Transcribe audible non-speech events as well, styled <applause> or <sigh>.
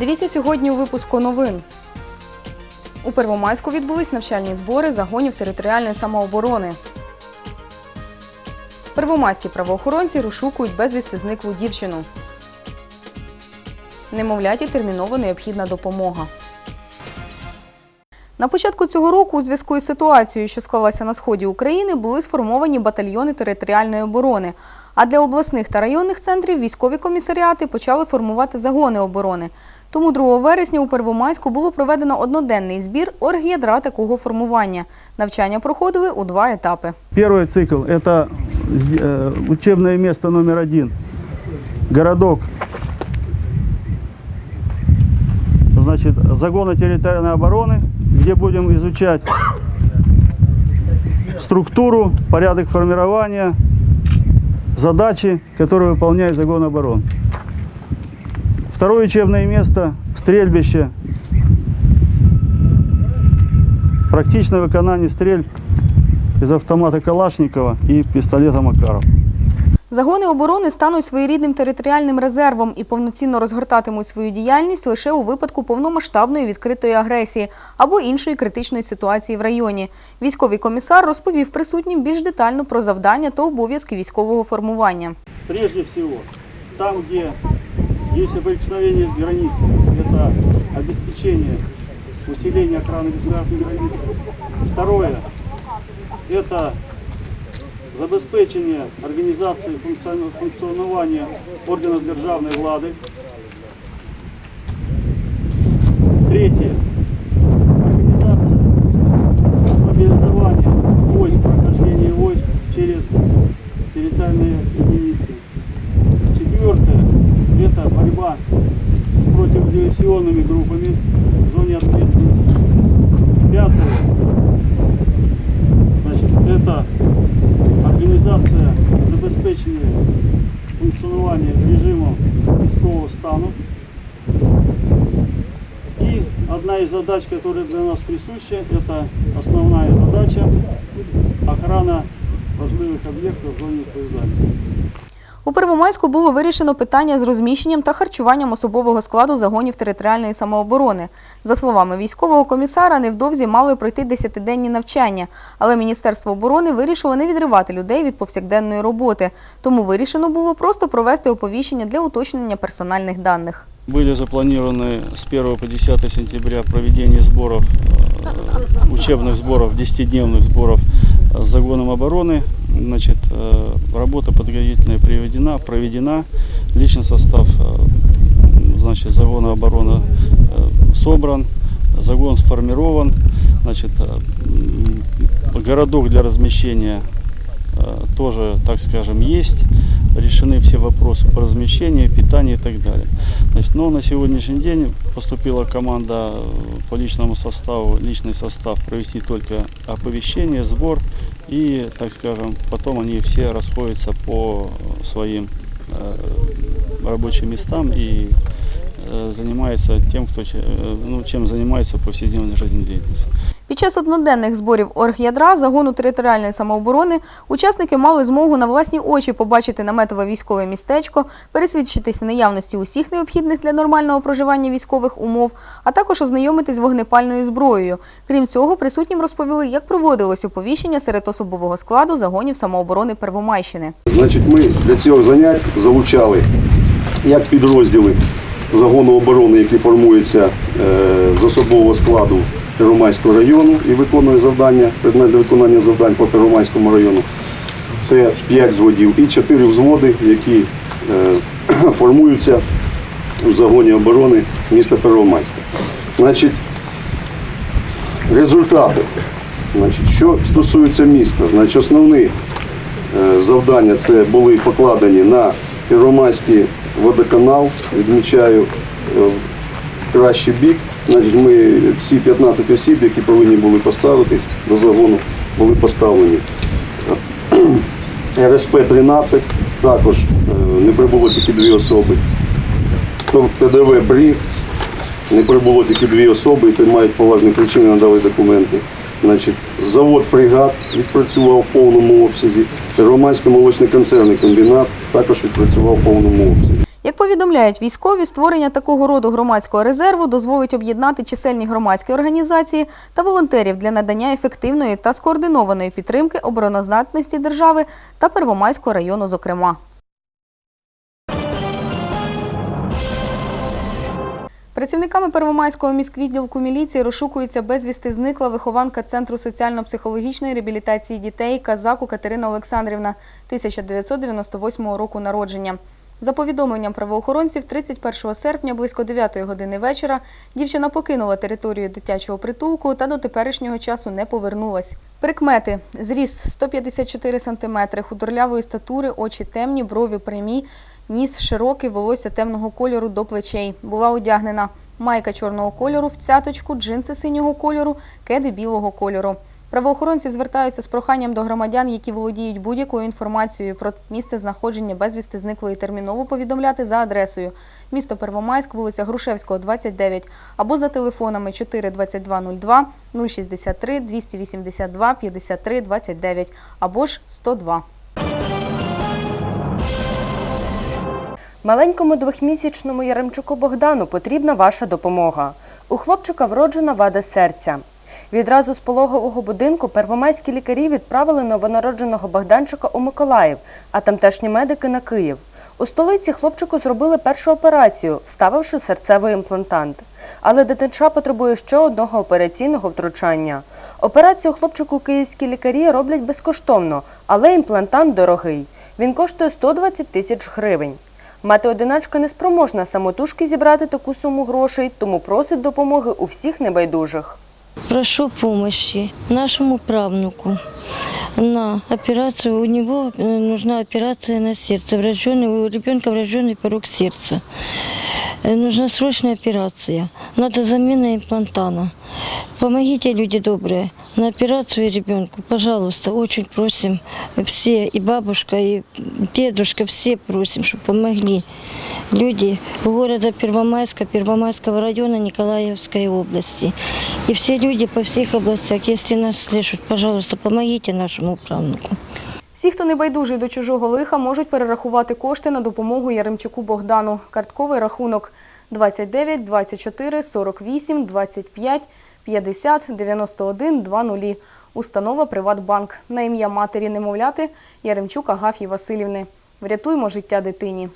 Дивіться сьогодні у випуску новин. У Первомайську відбулись навчальні збори загонів територіальної самооборони. Первомайські правоохоронці розшукують безвісти зниклу дівчину. Немовляті терміново необхідна допомога. На початку цього року у зв'язку із ситуацією, що склалася на сході України, були сформовані батальйони територіальної оборони. А для обласних та районних центрів військові комісаріати почали формувати загони оборони. Тому 2 вересня у Первомайську було проведено одноденний збір орг'ядра такого формування. Навчання проходили у два етапи. Первый цикл – это э, учебное место номер один. Городок. Значит, загона территориальной обороны, где будем изучать структуру, порядок формирования, задачи, которые выполняет загон обороны. Второе учебное место – стрельбище. Практичное виконание стрельб из автомата Калашникова и пистолета Макаров. Загони оборони стануть своєрідним територіальним резервом і повноцінно розгортатимуть свою діяльність лише у випадку повномасштабної відкритої агресії або іншої критичної ситуації в районі. Військовий комісар розповів присутнім більш детально про завдання та обов'язки військового формування. Прежде всего, там, где есть соприкосновение с границей, это обеспечение усиления охраны государственной границы. Второе, это забезпечення організації функціону- функціонування органів державної влади. Третє. Организация мобилизования войск, прохождения войск через территориальные единицы. борьба с противодиверсионными группами в зоне ответственности. Пятое. Значит, это организация забезпечення функціонування режиму військового стану. И одна из задач, которая для нас присуща, это основная задача – охрана важливих об'єктів в зоні відповідальності. У Первомайську було вирішено питання з розміщенням та харчуванням особового складу загонів територіальної самооборони. За словами військового комісара, невдовзі мали пройти десятиденні навчання, але Міністерство оборони вирішило не відривати людей від повсякденної роботи. Тому вирішено було просто провести оповіщення для уточнення персональних даних. Были запланированы с 1 по 10 сентября проведение сборов, э, учебных сборов, 10-дневных сборов э, с загоном обороны. Значит, э, работа подготовительная проведена, проведена. Личный состав э, значит, загона обороны э, собран, загон сформирован. Значит, городок для размещения тоже, так скажем, есть. Решены все вопросы по размещению, питанию и так далее. Значит, но на сегодняшний день поступила команда по личному составу, личный состав провести только оповещение, сбор и, так скажем, потом они все расходятся по своим э, рабочим местам и э, занимаются тем, кто, че- э, ну, чем занимается в повседневной жизнедеятельности. Під час одноденних зборів орг'ядра загону територіальної самооборони учасники мали змогу на власні очі побачити наметове військове містечко, пересвідчитись в наявності усіх необхідних для нормального проживання військових умов, а також ознайомитись з вогнепальною зброєю. Крім цього, присутнім розповіли, як проводилось оповіщення серед особового складу загонів самооборони Первомайщини. Значить, ми для цього занять залучали як підрозділи загону оборони, які формуються е, з особового складу Первомайського району і виконує завдання, предмет виконання завдань по Первомайському району. Це 5 зводів і 4 взводи, які е, <clears throat> формуються в загоні оборони міста Первомайська. Значить, результати. Значить, що стосується міста, значить, основний Е, завдання це були покладені на Первомайський водоканал, відмічаю е, кращий бік. Значить, ми всі 15 осіб, які повинні були поставитись до загону, були поставлені. РСП-13 також е, не прибуло тільки дві особи. ТДВ Бріг не прибуло тільки дві особи, і мають поважні причини, надали документи. Значить, завод фрегат відпрацював в повному обсязі. Первомайський молочний концерний комбінат також відпрацював в повному обсязі. Як повідомляють військові, створення такого роду громадського резерву дозволить об'єднати чисельні громадські організації та волонтерів для надання ефективної та скоординованої підтримки обороноздатності держави та Первомайського району, зокрема. Працівниками Первомайського міськвідділку міліції розшукується безвісти зникла вихованка Центру соціально-психологічної реабілітації дітей Казаку Катерина Олександрівна 1998 року народження. За повідомленням правоохоронців, 31 серпня близько 9 години вечора дівчина покинула територію дитячого притулку та до теперішнього часу не повернулась. Прикмети: зріст 154 см, худорлявої статури, очі темні, брові прямі, ніс широкий, волосся темного кольору до плечей. Була одягнена майка чорного кольору в цяточку, джинси синього кольору, кеди білого кольору. Правоохоронці звертаються з проханням до громадян, які володіють будь-якою інформацією про місце знаходження безвісти зниклої терміново повідомляти за адресою місто Первомайськ, вулиця Грушевського, 29, або за телефонами 42202 063 282 53 29 або ж 102. Маленькому двохмісячному Яремчуку Богдану потрібна ваша допомога. У хлопчика вроджена вада серця. Відразу з пологового будинку первомайські лікарі відправили новонародженого Богданчика у Миколаїв, а тамтешні медики на Київ. У столиці хлопчику зробили першу операцію, вставивши серцевий імплантант. Але дитинча потребує ще одного операційного втручання. Операцію хлопчику київські лікарі роблять безкоштовно, але імплантант дорогий. Він коштує 120 тисяч гривень. Мати-одиначка не спроможна самотужки зібрати таку суму грошей, тому просить допомоги у всіх небайдужих. Прошу помощи нашему правнуку на операцию. У него э, нужна операция на сердце. Врожденный, у ребенка врожденный порог сердца. Э, Нужна срочная операция. Надо замена имплантана. Помогите, люди добрые, на операцию ребенку, пожалуйста, очень просим все, и бабушка, и дедушка, все просим, чтобы помогли. Люди города Первомайска, Первомайского района Николаевской области. И все люди по всех областях, если нас слышат, пожалуйста, помогите нашему правнуку. Всі, хто не байдужий до чужого лиха, можуть перерахувати кошти на допомогу Яремчуку Богдану. Картковий рахунок 29 24 48 25 50 91 20. Установа Приватбанк на ім'я матері немовляти Яремчук Агафії Васильівни. Врятуймо життя дитині.